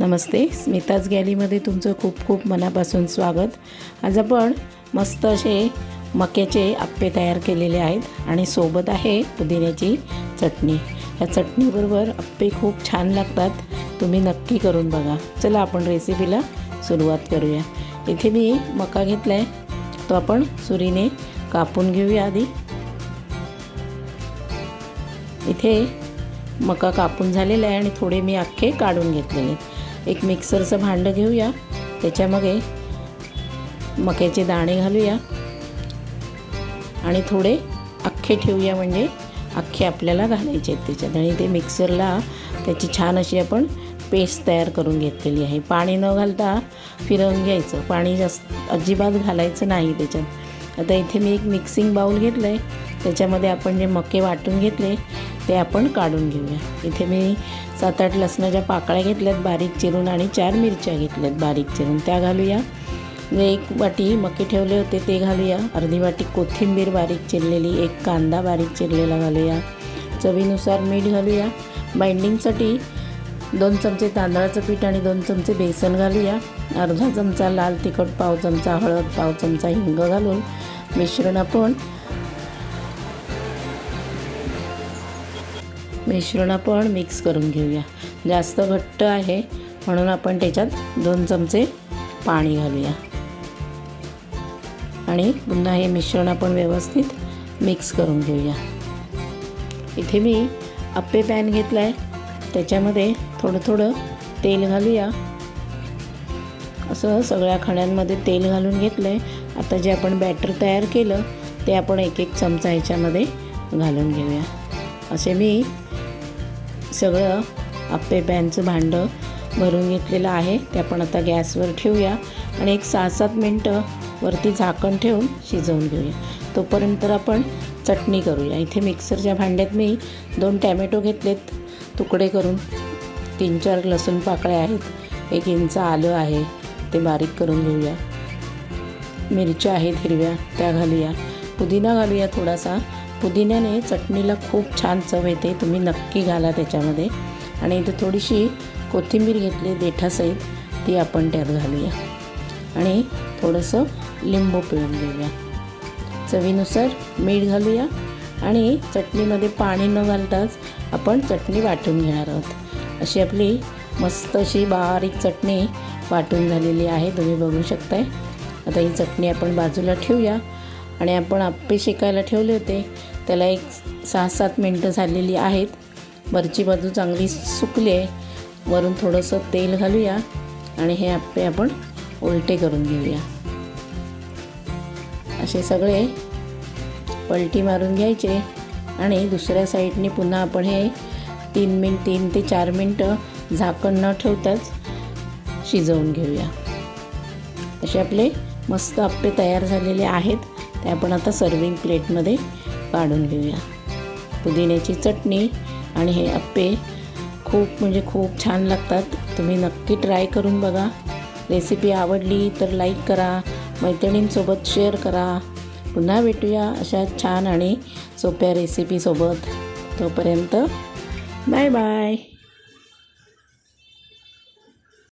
नमस्ते स्मिताज गॅलीमध्ये तुमचं खूप खूप मनापासून स्वागत. आज आपण मस्त असे मक्याचे आप्पे तयार केलेले आहेत आणि सोबत आहे पुदिन्याची चटणी. या चटणीबरोबर आप्पे खूप छान लागतात. तुम्ही नक्की करून बघा. चला आपण रेसिपीला सुरुवात करूया. इथे मी मका घेतला आहे तो आपण सुरीने कापून घेऊया आधी. इथे मका कापून झालेला आहे आणि थोडे मी अख्खे काढून घेतलेले आहेत. एक मिक्सरचं भांडं घेऊया. त्याच्यामध्ये मक्याचे दाणे घालूया. आणि थोडे अख्खे ठेवूया म्हणजे अख्खे आपल्याला घालायचे आहेत त्याच्यात. आणि ते मिक्सरला त्याची छान अशी आपण पेस्ट तयार करून घेतलेली आहे. पाणी न घालता फिरवून घ्यायचं. पाणी जास्त अजिबात घालायचं नाही त्याच्यात. आता इथे मी एक मिक्सिंग बाऊल घेतलं आहे त्याच्यामध्ये आपण जे मके वाटून घेतले ते आपण काढून घेऊया. इथे मी सात आठ लसणाच्या पाकळ्या घेतल्यात बारीक चिरून आणि चार मिरच्या घेतल्यात बारीक चिरून. त्या घालूया. एक वाटी मके ठेवले होते ते घालूया. अर्धी वाटी कोथिंबीर बारीक चिरलेली एक कांदा बारीक चिरलेला घालूया. चवीनुसार मीठ घालूया. बाइंडिंगसाठी दोन चमचे तांदळाचं पीठ आणि दोन चमचे बेसन घालूया. अर्धा चमचा लाल तिखट पाव चमचा हळद पाव चमचा हिंग घालून मिश्रण आपण मिश्रण आपण मिक्स करून घेऊया. जास्त घट्ट आहे म्हणून आपण त्याच्यात दोन चमचे पाणी घालूया. आणि पुन्हा हे मिश्रण आपण व्यवस्थित मिक्स करून घेऊया. इथे मी अप्पे पॅन घेतला आहे त्याच्यामध्ये थोडं थोडं तेल घालूया. असं सगळ्या खड्यांमध्ये तेल घालून घेतलं आहे आता जे आपण बॅटर तयार केलं ते आपण एक एक चमचा ह्याच्यामध्ये घालून घेऊया. असे मी सगळं आप्पे पॅनचं भांडं भरून घेतलेलं आहे. ते आपण आता गॅसवर ठेवूया आणि एक सहा सात मिनटं वरती झाकण ठेवून शिजवून घेऊया. तोपर्यंत आपण चटणी करूया. इथे मिक्सरच्या भांड्यात मी दोन टॅमॅटो घेतलेत. तुकडे करून तीन चार लसूण पाकळ्या आहेत. एक इंच आलं आहे. ते बारीक करून घेऊया. मिरच्या आहेत हिरव्या त्या घालूया. पुदिना घालूया थोडासा. पुदिन्याने चटणीला खूप छान चव येते तुम्ही नक्की घाला त्याच्यामध्ये. आणि इथे थोडीशी कोथिंबीर घेतली देठासहित ती आपण त्यात घालूया. आणि थोडंसं लिंबू पिळून घेऊया. चवीनुसार मीठ घालूया आणि चटणीमध्ये पाणी न घालताच आपण चटणी वाटून घेणार आहोत. अशी आपली मस्त अशी बारीक चटणी वाटून झालेली आहे तुम्ही बघू शकताय. आता ही चटणी आपण बाजूला ठेवूया. आणि आपण आप्पे शेकायला ठेवले होते त्याला एक सहा सात मिनटं झालेली आहेत. वरची बाजू चांगली सुकली आहे. वरून थोडंसं तेल घालूया आणि हे आप्पे आपण उलटे करून घेऊया. असे सगळे पलटी मारून घ्यायचे आणि दुसऱ्या साईडने पुन्हा आपण हे तीन मिनट तीन ते चार मिनटं झाकण न ठेवताच शिजवून घेऊया. असे आपले मस्त आप्पे तयार झालेले आहेत. ते आपण आता सर्विंग प्लेटमध्ये काढून घेऊया. पुदिन्याची चटणी आणि हे अप्पे खूप म्हणजे खूप छान लागतात. तुम्ही नक्की ट्राय करून बघा. रेसिपी आवडली तर लाईक करा मैत्रिणींसोबत शेअर करा. पुन्हा भेटूया अशा छान आणि सोप्या रेसिपीसोबत तोपर्यंत बाय बाय.